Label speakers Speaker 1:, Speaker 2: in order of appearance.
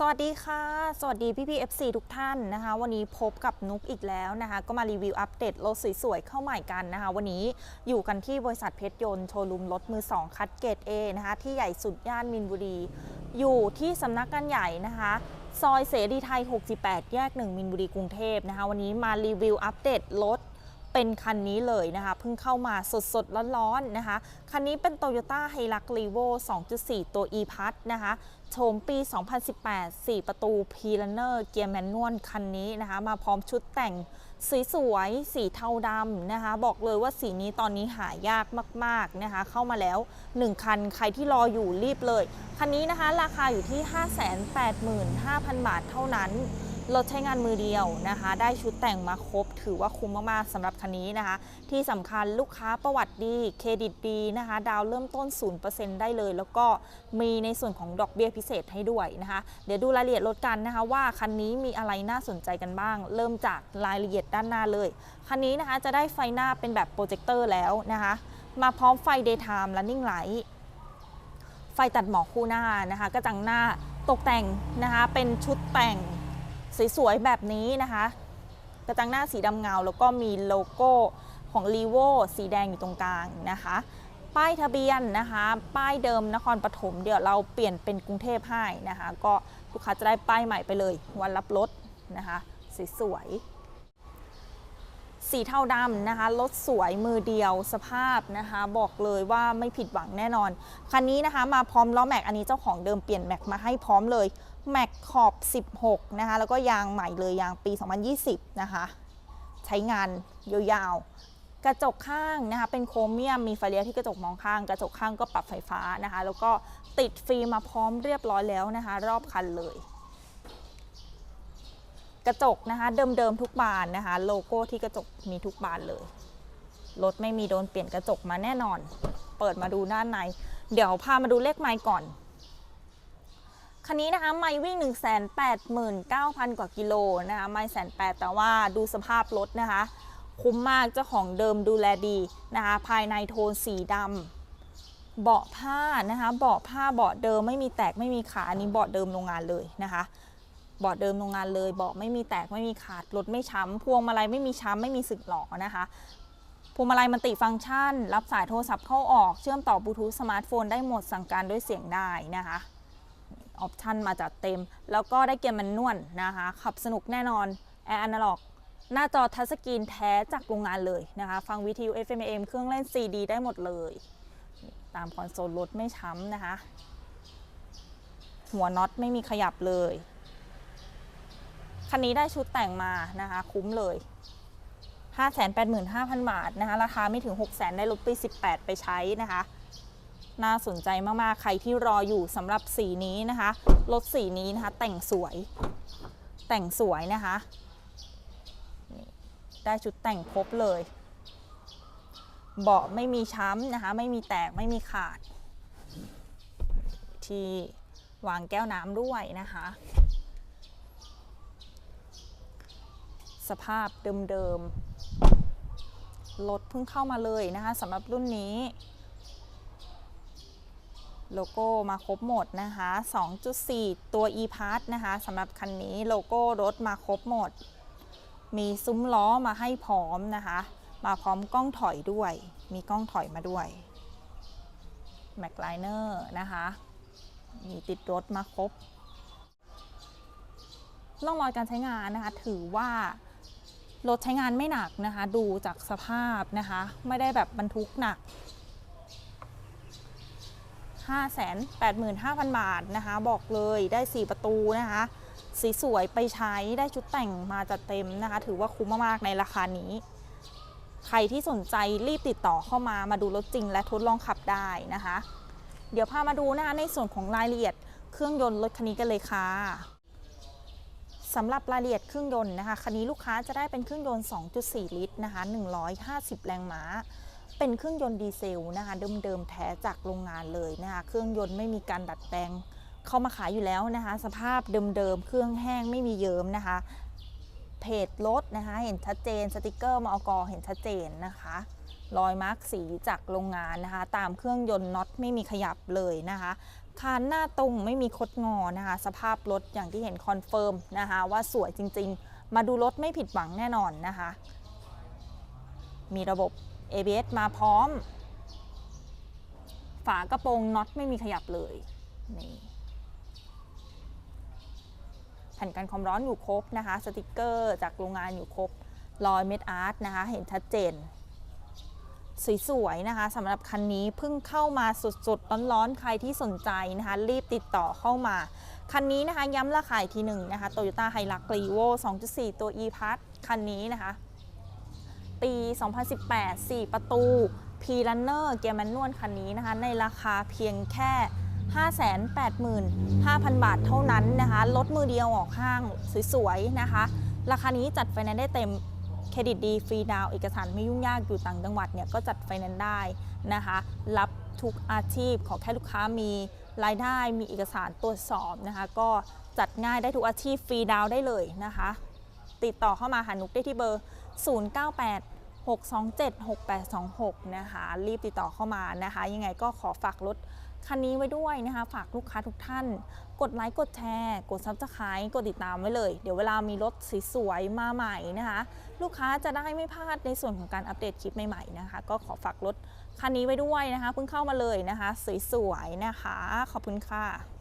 Speaker 1: สวัสดีค่ะ สวัสดีพี่พี่ FC ทุกท่านนะคะ วันนี้พบกับนุกอีกแล้วนะคะ ก็มารีวิวอัปเดตรถสวยๆ เข้าใหม่กันนะคะ วันนี้อยู่กันที่บริษัทเพชรยนต์โชว์รูมรถมือ 2 คัดเกรด A นะคะ ที่ใหญ่สุดย่านมินบุรี อยู่ที่สำนักงานใหญ่นะคะซอยเสรีไทย 68 แยก 1 มินบุรีกรุงเทพนะคะ วันนี้มารีวิวอัปเดตรถ เป็นคันนี้เลยนะคะ เพิ่งเข้ามาสดๆ ร้อนๆนะคะ คันนี้เป็น Toyota h i l u x r e v o 2.4 ตัว e p a s นะคะโฉมปี 2018 4 ประตู p l a n e r เกียร์แมนนวลคันนี้นะคะ มาพร้อมชุดแต่งสวยๆสีเทาดำนะคะ บอกเลยว่าสีนี้ตอนนี้หายากมากๆนะคะ เข้ามาแล้ว 1 คันใครที่รออยู่รีบเลย คันนี้นะคะ ราคาอยู่ที่ 585,000 บาทเท่านั้น รถใช้งานมือเดียวนะคะ ได้ชุดแต่งมาครบ ถือว่าคุ้มมากๆสำหรับคันนี้นะคะ ที่สำคัญลูกค้าประวัติดีเครดิตดีนะคะ ดาวเริ่มต้น 0%ได้เลย แล้วก็มีในส่วนของดอกเบี้ยพิเศษให้ด้วยนะคะ เดี๋ยวดูรายละเอียดรถกันนะคะ ว่าคันนี้มีอะไรน่าสนใจกันบ้าง เริ่มจากรายละเอียดด้านหน้าเลย คันนี้นะคะจะได้ไฟหน้าเป็นแบบโปรเจคเตอร์แล้วนะคะ มาพร้อมไฟ daytime running light ไฟตัดหมอกคู่หน้านะคะกระจังหน้าตกแต่งนะคะเป็นชุดแต่ง สวยๆแบบนี้นะคะ กระจังหน้าสีดำเงา แล้วก็มีโลโก้ของ l ีโวสีแดงอยู่ตรงกลางนะคะ ป้ายทะเบียนนะคะ ป้ายเดิมนครปฐมเดี๋ยวเราเปลี่ยนเป็นกรุงเทพให้นะคะ ก็ลูกค้าจะได้ป้ายใหม่ไปเลย วันรับรถนะคะสวยๆ สีเทาดำนะคะรถสวยมือเดียวสภาพนะคะ บอกเลยว่าไม่ผิดหวังแน่นอน คันนี้นะคะมาพร้อมล้อแม็กอันนี้เจ้าของเดิมเปลี่ยนแม็กมาให้พร้อมเลยแม็กขอบ 16 นะคะ แล้วก็ยางใหม่เลยยางปี 2020 นะคะ ใช้งานยาวๆ กระจกข้างนะคะ เป็นโครเมียมมีไฟเลี้ยวที่กระจกมองข้าง กระจกข้างก็ปรับไฟฟ้านะคะ แล้วก็ติดฟิล์มมาพร้อมเรียบร้อยแล้วนะคะ รอบคันเลย กระจกนะคะ เดิมๆทุกบานนะคะ โลโก้ที่กระจกมีทุกบานเลยรถไม่มีโดนเปลี่ยนกระจกมาแน่นอน เปิดมาดูด้านใน เดี๋ยวพามาดูเลขไมล์ก่อน คันนี้นะคะ ไม่วิ่ง 1 8 9 0 0 0 กว่ากิโลนะคะ ไม่แสนแปดแต่ว่าดูสภาพรถนะคะ คุ้มมากเจ้าของเดิมดูแลดีนะคะ ภายในโทนสีดำเบาะผ้านะคะ เบาะผ้าเบาะเดิมไม่มีแตกไม่มีขาอันนี้เบาะเดิมโรงงานเลยนะคะ เบาะเดิมโรงงานเลยเบาะไม่มีแตกไม่มีขาดรถไม่ช้ำพวงมาลัยไม่มีช้ำไม่มีสึกหลอนะคะพวงมาลัยมันติฟังก์ชัน รับสายโทรศัพท์เข้าออกเชื่อมต่อบลูทูธสมาร์ทโฟนได้หมดสั่งการด้วยเสียงได้นะคะออปชันมาจัดเต็ม แล้วก็ได้เกียร์มันนวลนะคะ ขับสนุกแน่นอนแอร์อนาล็อกหน้าจอทัชสกรีนแท้จากโรงงานเลยนะคะ ฟังวิทยุ FM AM เครื่องเล่น CD ได้หมดเลย ตามคอนโซลรถไม่ช้ำนะคะ หัวน็อตไม่มีขยับเลย คันนี้ได้ชุดแต่งมานะคะ คุ้มเลย 585,000 บาทนะคะ ราคาไม่ถึง 600,000 ได้รถปี 18 ไปใช้นะคะ น่าสนใจมากๆ ใครที่รออยู่สำหรับสีนี้นะคะ รถสีนี้นะคะ แต่งสวย แต่งสวยนะคะ ได้ชุดแต่งครบเลย เบาะไม่มีช้ำนะคะ ไม่มีแตก ไม่มีขาด ที่วางแก้วน้ำด้วยนะคะ สภาพเดิมๆรถเพิ่งเข้ามาเลยนะคะสำหรับรุ่นนี้ โลโก้มาครบหมดนะคะ 2.4 ตัว e p a s นะคะสำหรับคันนี้โลโก้รถมาครบหมด มีซุ้มล้อมาให้พร้อมนะคะ มาพร้อมกล้องถอยด้วย มีกล้องถอยมาด้วยแม็กไลเนอร์นะคะ มีติดรถมาครบร่องรอยการใช้งานนะคะ ถือว่า รถใช้งานไม่หนักนะคะ ดูจากสภาพนะคะ ไม่ได้แบบบรรทุกหนัก 585,000 บาทนะคะ บอกเลยได้ 4 ประตูนะคะ สีสวยไปใช้ได้ชุดแต่งมาจัดเต็มนะคะ ถือว่าคุ้มมากๆในราคานี้ ใครที่สนใจรีบติดต่อเข้ามามาดูรถจริงและทดลองขับได้นะคะ เดี๋ยวพามาดูนะคะในส่วนของรายละเอียดเครื่องยนต์รถคันนี้กันเลยค่ะ สำหรับรายละเอียดเครื่องยนต์นะคะ คันนี้ลูกค้าจะได้เป็นเครื่องยนต์ 2.4 ลิตรนะคะ150 แรงม้า เป็นเครื่องยนต์ดีเซลนะคะ เดิมๆแท้จากโรงงานเลยนะคะ เครื่องยนต์ไม่มีการดัดแปลง เข้ามาขายอยู่แล้วนะคะ สภาพเดิมๆ เครื่องแห้งไม่มีเยิ้มนะคะ เพจรถนะคะ เห็นชัดเจน สติกเกอร์มอกเห็นชัดเจนนะคะ รอยมาร์กสีจากโรงงานนะคะ ตามเครื่องยนต์น็อตไม่มีขยับเลยนะคะ คานหน้าตรงไม่มีคดงอนะคะ สภาพรถอย่างที่เห็นคอนเฟิร์มนะคะว่าสวยจริง ๆ มาดูรถไม่ผิดหวังแน่นอนนะคะ มีระบบ ABS มาพร้อม ฝากระโปรงน็อตไม่มีขยับเลยนี่แผ่นกันความร้อนอยู่ครบนะคะ สติกเกอร์จากโรงงานอยู่ครบรอยเม็ดอาร์ตนะคะ เห็นชัดเจน สวยๆนะคะสำหรับคันนี้เพิ่งเข้ามาสดๆร้อนๆ ใครที่สนใจนะคะ รีบติดต่อเข้ามา คันนี้นะคะย้ำราคาอีกทีหนึ่งนะคะ Toyota Hilux Revo 2.4 ตัว e-Pass คันนี้นะคะ ปี 2018 4 ประตู P Runner เกียร์แมนนวลคันนี้นะคะ ในราคาเพียงแค่585,000 บาทเท่านั้นนะคะ รถมือเดียวออกห้างสวยๆนะคะ ราคานี้จัดไฟแนนซ์ได้เต็ม รดิตดีฟรีดาวเอกสารไม่ยุ่งยากอยู่ต่างจังหวัดเนี่ยก็จัดไฟแนนซ์ได้นะคะ รับทุกอาชีพขอแค่ลูกค้ามีรายได้มีเอกสารตรวจสอบนะคะ ก็จัดง่ายได้ทุกอาชีพฟรีดาวได้เลยนะคะ ติดต่อเข้ามาหานุกได้ที่เบอร์ 098 627 6826 นะคะ รีบติดต่อเข้ามานะคะ ยังไงก็ขอฝากรถ คันนี้ไว้ด้วยนะคะ ฝากลูกค้าทุกท่าน กดไลค์กดแชร์กดซับสไครต์กดติดตามไว้เลย เดี๋ยวเวลามีรถสวยๆมาใหม่นะคะ ลูกค้าจะได้ไม่พลาดในส่วนของการอัปเดตคลิปใหม่ๆนะคะ ก็ขอฝากรถคันนี้ไว้ด้วยนะคะเพิ่งเข้ามาเลยนะคะ สวยๆนะคะ ขอบคุณค่ะ